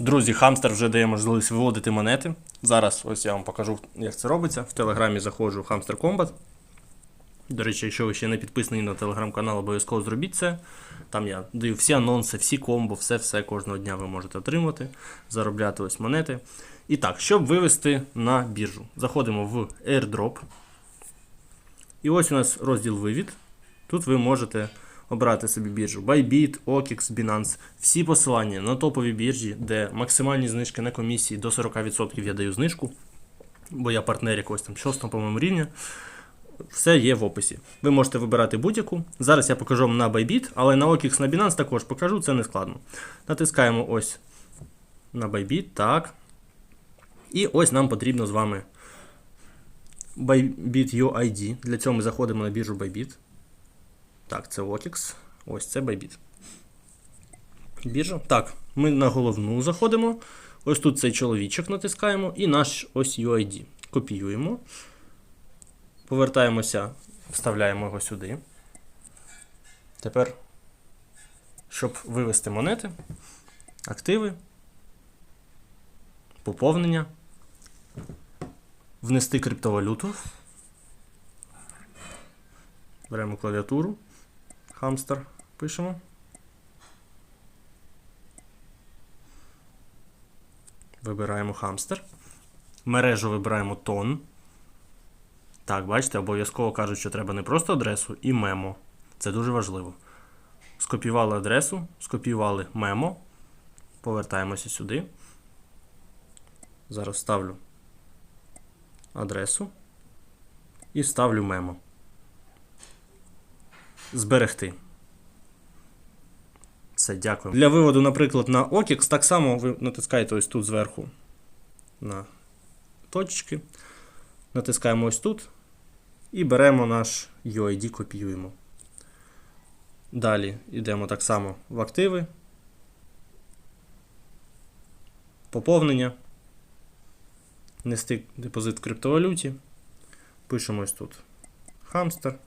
Друзі, хамстер вже дає можливість виводити монети. Зараз ось я вам покажу, як це робиться. В телеграмі заходжу в Hamster Combat. До речі, якщо ви ще не підписані на телеграм-канал, обов'язково зробіть це. Там я даю всі анонси, всі комбо, все-все кожного дня ви можете отримати, заробляти ось монети. І так, щоб вивести на біржу, заходимо в airdrop. І ось у нас розділ вивід. Тут ви можете обрати собі біржу Bybit, OKX, Binance. Всі посилання на топові біржі, де максимальні знижки на комісії до 40% я даю знижку, бо я партнер якогось там 6 по-моєму рівня. Все є в описі. Ви можете вибирати будь-яку. Зараз я покажу вам на Bybit, але на OKX, на Binance також покажу, це не складно. Натискаємо ось на Bybit, так. І ось нам потрібно з вами Bybit UID. Для цього ми заходимо на біржу Bybit. Так, це OKX. Ось це Bybit. Біржа. Так, ми на головну заходимо. Ось тут цей чоловічок натискаємо і наш ось UID. Копіюємо. Повертаємося, вставляємо його сюди. Тепер, щоб вивести монети, активи, поповнення, внести криптовалюту. Беремо клавіатуру, хамстер, пишемо. Вибираємо хамстер. Мережу вибираємо тон. Так, бачите, обов'язково кажуть, що треба не просто адресу і мемо. Це дуже важливо. Скопіювали адресу, скопіювали мемо. Повертаємося сюди. Зараз ставлю адресу і ставлю мемо. Зберегти. Все, дякую. Для виводу, наприклад, на OKX, так само ви натискаєте ось тут зверху на точки. Натискаємо ось тут. І беремо наш UID, копіюємо. Далі йдемо так само в активи. Поповнення. Нести депозит в криптовалюті. Пишемо ось тут хамстер.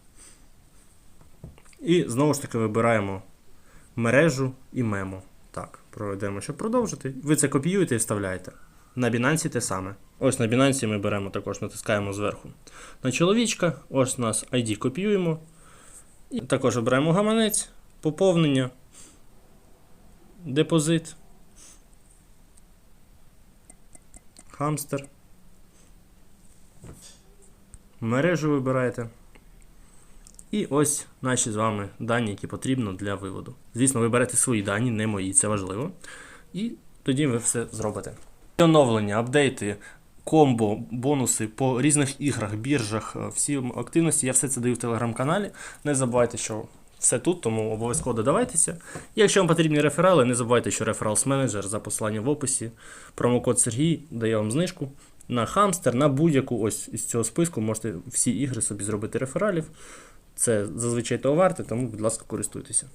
І знову ж таки вибираємо мережу і мемо. Так, проведемо, щоб продовжити. Ви це копіюєте і вставляєте. На Binance те саме. Ось на Binance ми беремо також, натискаємо зверху на чоловічка. Ось у нас ID копіюємо. І також обираємо гаманець, поповнення, депозит, хамстер. Мережу вибираєте. І ось наші з вами дані, які потрібно для виводу. Звісно, ви берете свої дані, не мої, це важливо. І тоді ви все зробите. Оновлення, апдейти, комбо, бонуси по різних іграх, біржах, е, всі активності. Я все це даю в телеграм-каналі. Не забувайте, що все тут, тому обов'язково додавайтеся. І якщо вам потрібні реферали, не забувайте, що рефералс менеджер за посиланням в описі. Промокод Сергій дає вам знижку. На хамстер, на будь-яку ось із цього списку можете всі ігри собі зробити рефералів. Це зазвичай того варте, тому, будь ласка, користуйтеся.